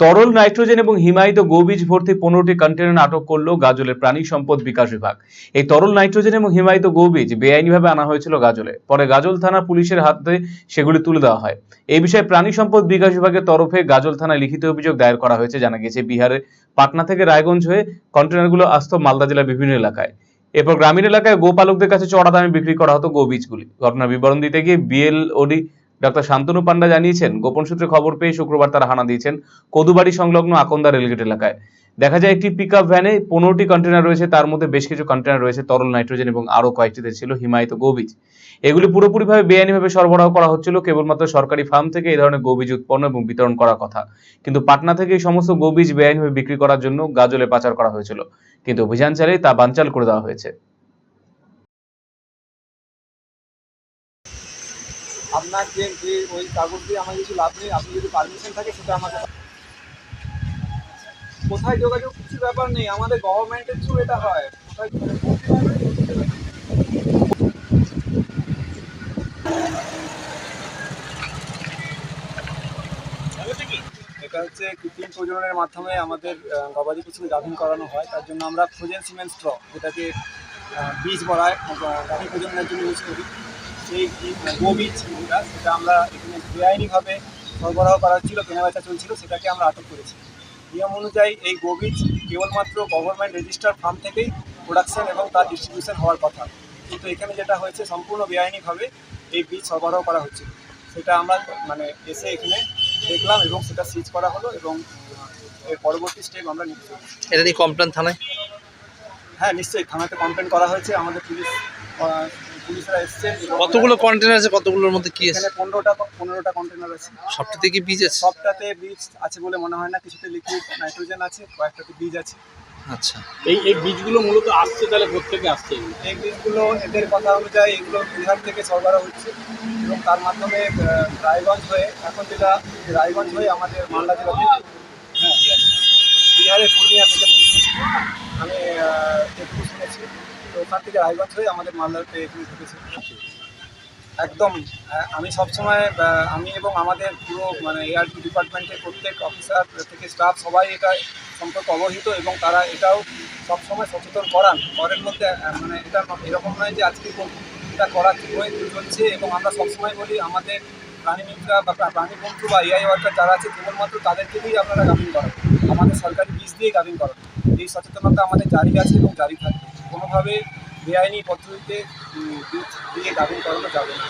তরল নাইট্রোজেন এবং হিমায়িত গোবীজ ভর্তি পনেরোটি কন্টেনার আটক করল গাজলের প্রাণী সম্পদ বিকাশ বিভাগ। এই তরল নাইট্রোজেন এবং হিমায়িত গোবীজ বেআইনিভাবে আনা হয়েছিল গাজলে। পরে গাজল থানা পুলিশের হাতে সেগুলি তুলে দেওয়া হয়। এই বিষয়ে প্রাণী সম্পদ বিকাশ বিভাগের তরফে গাজল থানায় লিখিত অভিযোগ দায়ের করা হয়েছে, জানা গেছে বিহারের পাটনা থেকে রায়গঞ্জ হয়ে কন্টেনারগুলো আসতো মালদা জেলার বিভিন্ন এলাকায়। এরপর গ্রামীণ এলাকায় গোপালকদের কাছে চড়া দামে বিক্রি করা হতো গোবীজগুলি। ঘটনার বিবরণ দিতে গিয়ে বিএলওডি ডক্টর শান্তনু পান্ডা জানিয়েছেন, গোপন সূত্রে খবর পেয়ে শুক্রবার তারা হানা দিয়েছেন কদুবাড়ি সংলগ্ন আকন্দা রেলগেট এলাকায়। দেখা যায়, একটি পিক ভ্যানে পনেরোটি কন্টেনার রয়েছে, তার মধ্যে বেশ কিছু কন্টেনার রয়েছে, তরল নাইট্রোজেন এবং আরও কয়েকটিতে ছিল হিমায়িত গোবীজ। এগুলি পুরোপুরিভাবে বেআইনিভাবে সরবরাহ করা হচ্ছিল, কেবলমাত্র সরকারি ফার্ম থেকে এই ধরনের গোবীজ উৎপন্ন এবং বিতরণ করার কথা। কিন্তু পাটনা থেকে এই সমস্ত গোবীজ বেআইনিভাবে বিক্রি করার জন্য গাজলে পাচার করা হয়েছিল। কিন্তু অভিযান চালিয়ে তা বানচাল করে দেওয়া হয়েছে। আপনার যে ওই কাগজ দিয়ে আমার কিছু লাভ নেই আপনি যদি পারমিশন থাকে সেটা আমাকে কোথায় যোগাযোগ কিছু ব্যাপার নেই আমাদের গভর্নমেন্টের থ্রু এটা হয়। এটা হচ্ছে কৃত্রিম প্রজননের মাধ্যমে আমাদের গবাদি পশুকে গাভিন করানো হয়। তার জন্য আমরা ফ্রোজেন সিমেন্ট স্ট্র যেটাকে বীজ বলা আহ, গাভীন প্রজননের জন্য ইউজ করি। সেই বীজ- গোবীজ যেটা সেটা আমরা এখানে বেআইনিভাবে সরবরাহ করা হচ্ছিল কেনাবেচা চলছিল সেটাকে আমরা আটক করেছি। নিয়ম অনুযায়ী এই গোবীজ কেবলমাত্র গভর্নমেন্ট রেজিস্টার ফার্ম থেকেই প্রোডাকশন এবং তার ডিস্ট্রিবিউশন হওয়ার কথা। কিন্তু এখানে যেটা হয়েছে সম্পূর্ণ বেআইনিভাবে এই বীজ সরবরাহ করা হচ্ছে। সেটা আমরা মানে এসে এখানে দেখলাম এবং সেটা সিজ করা হলো এবং এর পরবর্তী স্টেপ আমরা নিতে এটা নিয়ে কমপ্লেন থানায়? হ্যাঁ নিশ্চয়ই থানাতে কমপ্লেন করা হয়েছে। আমাদের পুলিশ পুলিশরা এসছেন কতগুলো কন্টেনার আছে? কতগুলোর মধ্যে কি আছে? এখানে পনেরোটা পনেরোটা কন্টেনার আছে। সবটাতে কি বীজ আছে? সবটাতে বীজ আছে বলে মনে হয় না কিছুতে লিকুইড নাইট্রোজেন আছে কয়েকটাতে বীজ আছে। আচ্ছা। এই এই বীজগুলো মূলত আসছে তাহলে কোথেকে আসছে? এই বীজগুলো এদের কথা অনুযায়ী এগুলো বিহার থেকে সরবরাহ হচ্ছে এবং তার মাধ্যমে রায়গঞ্জ হয়ে এখন যেটা রায়গঞ্জ হয়ে আমাদের মালদা জেলাতে হ্যাঁ বিহারের পূর্ণিয়া থেকে আমি যেটুকু শুনেছি ওখান থেকে রায়গঞ্জ হয়ে আমাদের মালদাতে এখানে একদম আমি সবসময় আমি এবং আমাদের পুরো মানে এআরটি ডিপার্টমেন্টের প্রত্যেক অফিসার থেকে স্টাফ সবাই এটা সম্পর্কে অবহিত এবং তারা এটাও সবসময় সচেতন করান। করের মধ্যে মানে এটা এরকম নয় যে আজকে। এটা করার হয়ে চলছে এবং আমরা সবসময় বলি আমাদের প্রাণী মিত্রা বা প্রা- প্রাণী বন্ধু বা এআই ওয়ার্কার যারা আছে, কেবলমাত্র তাদেরকে দিয়েই আপনারা গাভিন করেন। আমাদের সরকারি বীজ দিয়ে গাভিন করেন। এই সচেতনতা আমাদের জারি আছে এবং জারি থাকবে। কোনোভাবে বেআইনি পদ্ধতিতে দুধ দিয়ে দাবি করানো যাবে না।